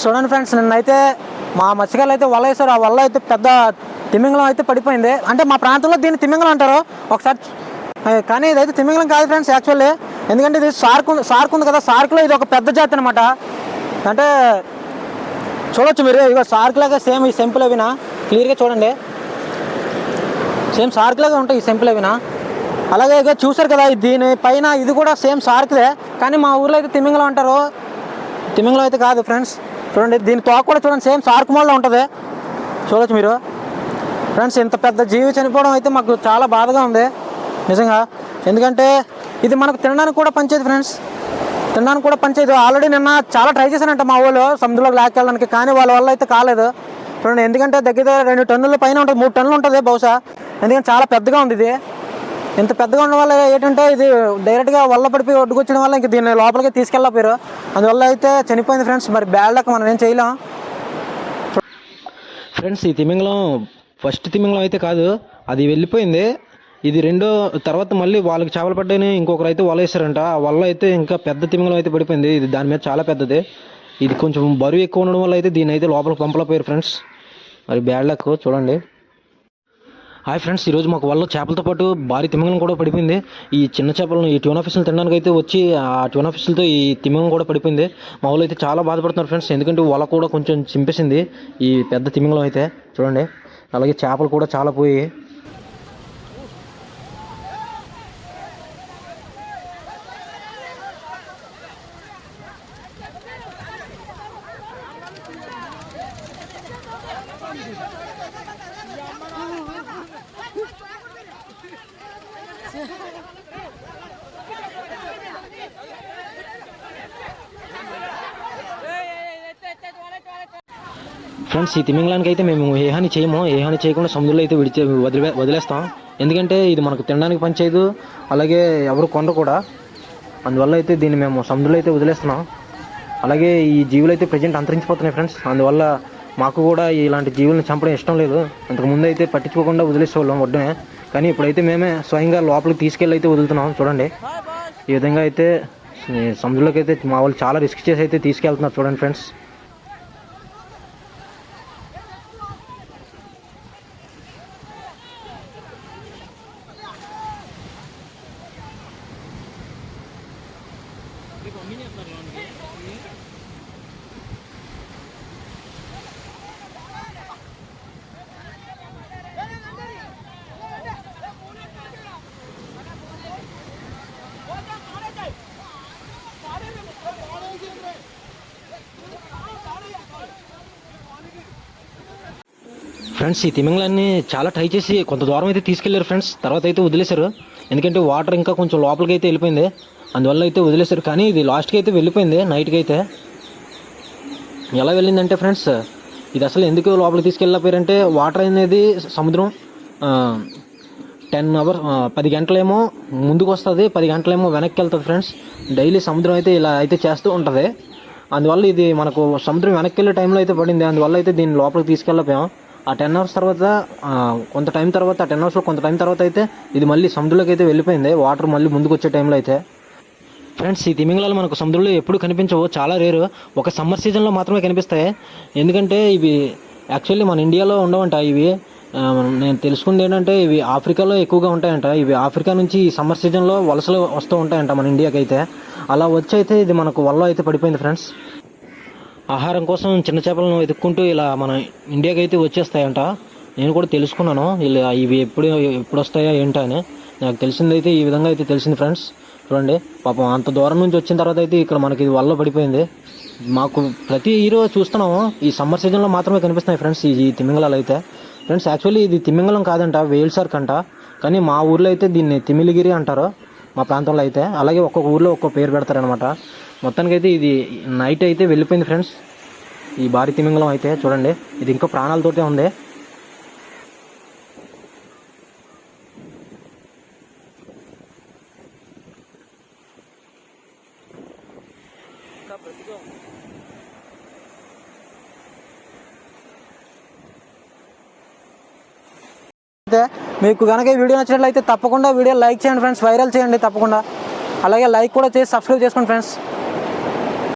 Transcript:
చూడండి ఫ్రెండ్స్ నిన్నైతే మా మత్స్యకారులు అయితే వల వేసారు ఆ వల్ల అయితే పెద్ద తిమింగలం అయితే పడిపోయింది. అంటే మా ప్రాంతంలో దీన్ని తిమింగలం అంటారు. ఒకసారి కానీ ఇదైతే తిమింగలం కాదు ఫ్రెండ్స్ యాక్చువల్లీ ఎందుకంటే ఇది సార్కు ఉంది ఉంది కదా సార్క్లో ఇది ఒక పెద్ద జాతి అనమాట అంటే చూడొచ్చు మీరు. ఇగో సార్క్ లాగా సేమ్ ఈ సెంపుల్ అవినా క్లియర్గా చూడండి. సేమ్ షార్క్ లాగా ఉంటాయి ఈ సెంపుల్ అవినా అలాగే ఇక చూసారు కదా దీని పైన ఇది కూడా సేమ్ షార్క్దే కానీ మా ఊర్లో అయితే తిమింగలం అంటారు. తిమింగలం అయితే కాదు ఫ్రెండ్స్ చూడండి దీని తోక కూడా చూడండి సేమ్ షార్క్ మోడ్లో ఉంటుంది. చూడొచ్చు మీరు. ఫ్రెండ్స్ ఇంత పెద్ద జీవి చనిపోవడం అయితే మాకు చాలా బాధగా ఉంది. నిజంగా. ఎందుకంటే ఇది మనకు తినడానికి కూడా పంచేది ఫ్రెండ్స్ తినడానికి కూడా పనిచేయదు ఆల్రెడీ నిన్న చాలా ట్రై చేశానంట మా వాళ్ళు. సముద్రంలోకి లాక్కెళ్ళడానికి కానీ వాళ్ళ వల్ల అయితే కాలేదు. చూడండి ఎందుకంటే దగ్గర దగ్గర రెండు టన్నుల పైన ఉంటుంది. మూడు టన్నులు ఉంటుంది బహుశా. ఎందుకంటే చాలా పెద్దగా ఉంది ఇది. ఇంత పెద్దగా ఉండడం వల్ల ఏంటంటే ఇది డైరెక్ట్గా వల్ల పడిపోయి ఒడ్డుకొచ్చడం వల్ల ఇంక దీన్ని లోపలికి తీసుకెళ్ళపోయారు అందువల్ల అయితే చనిపోయింది ఫ్రెండ్స్ మరి బ్యాడ్ లక్ మనం ఏం చేయలేం. ఫ్రెండ్స్ ఈ తిమింగలం ఫస్ట్ తిమింగలం అయితే కాదు. అది వెళ్ళిపోయింది. ఇది రెండో తర్వాత మళ్ళీ వాళ్ళకి చేపలు పడ్డాయని ఇంకొకరు అయితే వల వేసారంట ఆ వల్ల అయితే ఇంకా పెద్ద తిమింగలం అయితే పడిపోయింది. ఇది దాని మీద చాలా పెద్దది. ఇది కొంచెం బరువు ఎక్కువ ఉండడం వల్ల అయితే దీని అయితే లోపలికి పంపలేకపోయారు ఫ్రెండ్స్. మరి బ్యాడ్ లక్ చూడండి. హాయ్ ఫ్రెండ్స్ ఈరోజు మాకు వల్ల చేపలతో పాటు భారీ తిమింగలం కూడా పడిపోయింది. ఈ చిన్న చేపలను ఈ ట్యూన్ ఆఫీసులు తినడానికి అయితే వచ్చి ఆ ట్యూన్ ఆఫీసులతో ఈ తిమింగలం కూడా పడిపోయింది. మా వాళ్ళు అయితే చాలా బాధపడుతున్నారు ఫ్రెండ్స్. ఎందుకంటే వల కూడా కొంచెం చింపేసింది ఈ పెద్ద తిమింగలం అయితే. చూడండి. అలాగే చేపలు కూడా చాలా పోయి ఫ్రెండ్స్ ఈ తిమింగలానికి అయితే మేము ఏ హాని చేయము. ఏ హాని చేయకుండా సముద్రంలో అయితే విడిచే వదిలే వదిలేస్తాం. ఎందుకంటే ఇది మనకు తినడానికి పనిచేయదు అలాగే ఎవరు కొనరు కూడా. అందువల్ల అయితే దీన్ని మేము సముద్రంలో అయితే వదిలేస్తున్నాం. అలాగే ఈ జీవులు అయితే ప్రజెంట్ అంతరించిపోతున్నాయి ఫ్రెండ్స్. అందువల్ల మాకు కూడా ఇలాంటి జీవులను చంపడం ఇష్టం లేదు. అంతకు ముందు అయితే పట్టించుకోకుండా వదిలేసేవాళ్ళం ఒడ్డునే. కానీ ఇప్పుడైతే మేమే స్వయంగా లోపలికి తీసుకెళ్ళి అయితే వదులుతున్నాం. చూడండి. ఈ విధంగా అయితే సముద్రంలోకి అయితే మా వాళ్ళు చాలా రిస్క్ చేసి అయితే తీసుకెళ్తున్నారు. చూడండి ఫ్రెండ్స్. ఫ్రెండ్స్ ఈ తిమింగలాన్ని చాలా ట్రై చేసి కొంత దూరం అయితే తీసుకెళ్ళారు ఫ్రెండ్స్. తర్వాత అయితే వదిలేశారు. ఎందుకంటే వాటర్ ఇంకా కొంచెం లోపలికి అయితే వెళ్ళిపోయింది. అందువల్ల అయితే వదిలేశారు. కానీ ఇది లాస్ట్కి అయితే వెళ్ళిపోయింది నైట్కి అయితే ఎలా వెళ్ళిందంటే ఫ్రెండ్స్ ఇది అసలు ఎందుకు లోపలికి తీసుకెళ్ళపోయారంటే వాటర్ అనేది సముద్రం టెన్ అవర్స్ పది గంటలేమో ముందుకు వస్తుంది పది గంటలేమో వెనక్కి వెళ్తుంది ఫ్రెండ్స్. డైలీ సముద్రం అయితే ఇలా అయితే చేస్తూ ఉంటుంది. అందువల్ల ఇది మనకు సముద్రం వెనక్కి వెళ్ళే టైంలో అయితే పడింది. అందువల్ల అయితే దీన్ని లోపలికి తీసుకెళ్ళపోయాం ఆ టెన్ అవర్స్ తర్వాత కొంత టైం తర్వాత ఆ టెన్ అవర్స్లో కొంత టైం తర్వాత అయితే ఇది మళ్ళీ సముద్రంలోకి అయితే వెళ్ళిపోయింది. వాటర్ మళ్ళీ ముందుకు వచ్చే టైంలో అయితే. ఫ్రెండ్స్ ఈ తిమింగలాలు మనకు సముద్రంలో ఎప్పుడు కనిపించవు. చాలా రేరు. ఒక సమ్మర్ సీజన్లో మాత్రమే కనిపిస్తాయి. ఎందుకంటే ఇవి యాక్చువల్లీ మన ఇండియాలో ఉండవంట ఇవి. నేను తెలుసుకుంది ఏంటంటే ఇవి ఆఫ్రికాలో ఎక్కువగా ఉంటాయంట. ఇవి ఆఫ్రికా నుంచి ఈ సమ్మర్ సీజన్లో వలసలు వస్తూ ఉంటాయంట మన ఇండియాకి అయితే అలా వచ్చి అయితే ఇది మనకు వల్ల అయితే పడిపోయింది ఫ్రెండ్స్ ఆహారం కోసం చిన్న చేపలను వెతుక్కుంటూ ఇలా మన ఇండియాకి అయితే వచ్చేస్తాయంట. నేను కూడా తెలుసుకున్నాను. ఇలా ఇవి ఎప్పుడు ఎప్పుడు వస్తాయా ఏంటో అని. నాకు తెలిసిందైతే ఈ విధంగా అయితే తెలిసింది ఫ్రెండ్స్ చూడండి పాపం అంత దూరం నుంచి వచ్చిన తర్వాత అయితే ఇక్కడ మనకి ఇది వల్ల పడిపోయింది. మాకు ప్రతి హీరో చూస్తున్నాము ఈ సమ్మర్ సీజన్లో మాత్రమే కనిపిస్తున్నాయి ఫ్రెండ్స్ ఈ ఈ తిమింగలాలు అయితే. ఫ్రెండ్స్ యాక్చువల్లీ ఇది తిమింగలం కాదంట వేల్సార్క్ అంట. కానీ మా ఊర్లో అయితే దీన్ని తిమిలిగిరి అంటారు మా ప్రాంతంలో అయితే. అలాగే ఒక్కొక్క ఊర్లో ఒక్కొక్క పేరు పెడతారనమాట మొత్తానికైతే ఇది నైట్ అయితే వెళ్ళిపోయింది ఫ్రెండ్స్ ఈ భారీ తిమింగలం అయితే చూడండి ఇది ఇంకా ప్రాణాలతోటే ఉంది. చాలా బ్రతిగా ఉంది మీకు కనుక ఈ వీడియో నచ్చినట్లయితే తప్పకుండా వీడియో లైక్ చేయండి ఫ్రెండ్స్ వైరల్ చేయండి తప్పకుండా. అలాగే లైక్ కూడా చేసి సబ్స్క్రైబ్ చేసుకోండి ఫ్రెండ్స్.